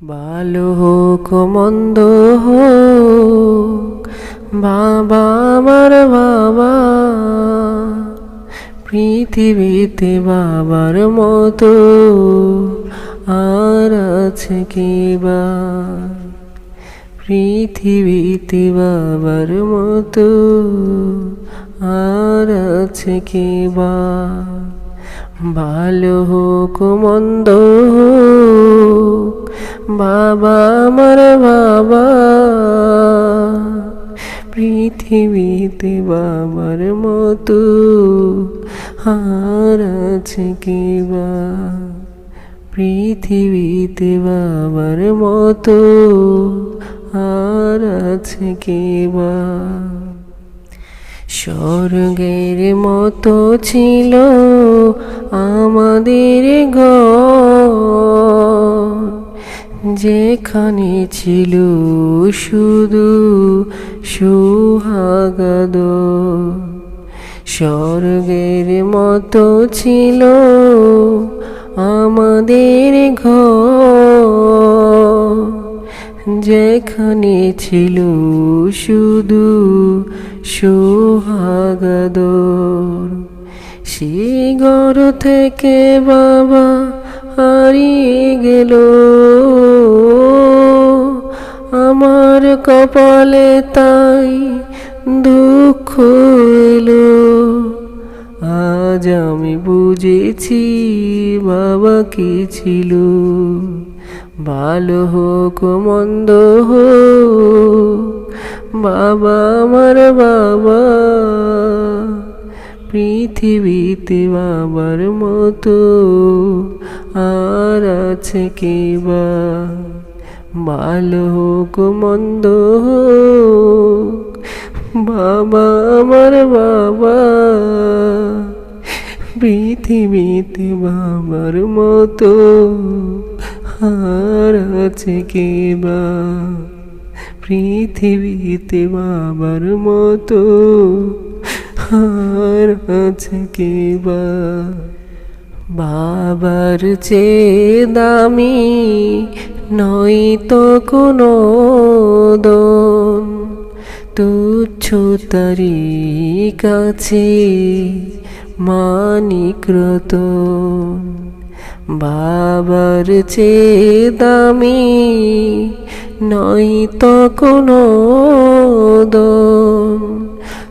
ভালো হোক মন্দ হোক বাবা আমার বাবা পৃথিবীতে বাবার মতো আর আছে কি বা? পৃথিবীতে বাবার মতো আর আছে কি বা? ভালো হোক, মন্দ বাবা আমার বাবা। পৃথিবীতে বাবার মতো আর আছে কি বা? পৃথিবীতে বাবার মতো আর আছে কি বা স্বর্গের মতো ছিল আমাদের ঘর। যেখানে ছিল শুধু সুহাগাদ। স্বর্গের মতো ছিল আমাদের ঘর। যেখানে ছিল শুধু সোহাগাদর। সে ঘর থেকে বাবা হারিয়ে গেল। আমার কপালে তাই দুঃখ এলো। আজ আমি বুঝেছি বাবা কি ছিল। ভালো হোক, মন্দ হোক, বাবা আমার বাবা। পৃথিবীতে বাবার মতো আর আছে কে বা। ভালো হোক, মন্দ হোক, বাবা আমার বাবা। পৃথিবীতে বাবার মতো আর আছে কে বা? পৃথিবীতে বাবার মতো আর আছে কে বা? বাবার চেয়ে দামি নয় তো কোনো দন। তুচ্ছ তারি কাছে মানিক্রত। বাবার চেয়ে দামি নয় তো কোনো দন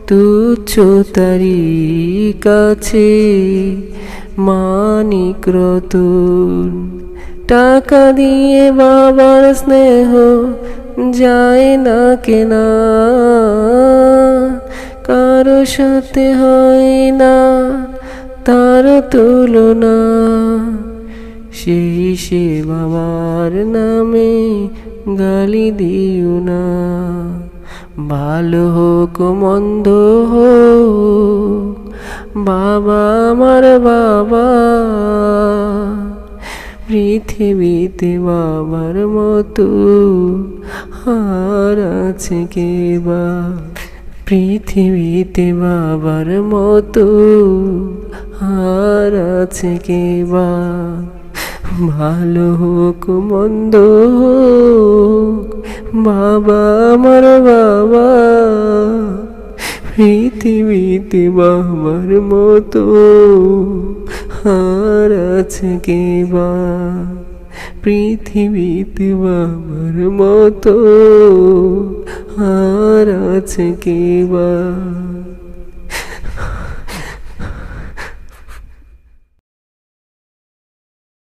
তুচ্ছ তারি কাছে মানিক্রত। টাকা দিয়ে বাবার স্নেহ যায় না কেনা। কারও সাথে হয় না, তার তুলনা। সেই সে বাবার নামে গালি দিও না। ভালো হোক, মন্দ হোক, বাবা আমার বাবা। পৃথিবীতে বাবার মতো আর আছে কে বা? পৃথিবীতে বাবার মতো আর আছে কে বা? ভালো হোক, মন্দ হোক, বাবা আমার বাবা। পৃথিবীতে বাবার মতো আর আছে কে বা? পৃথিবীতে বাবার মতো আর আছে কে বা?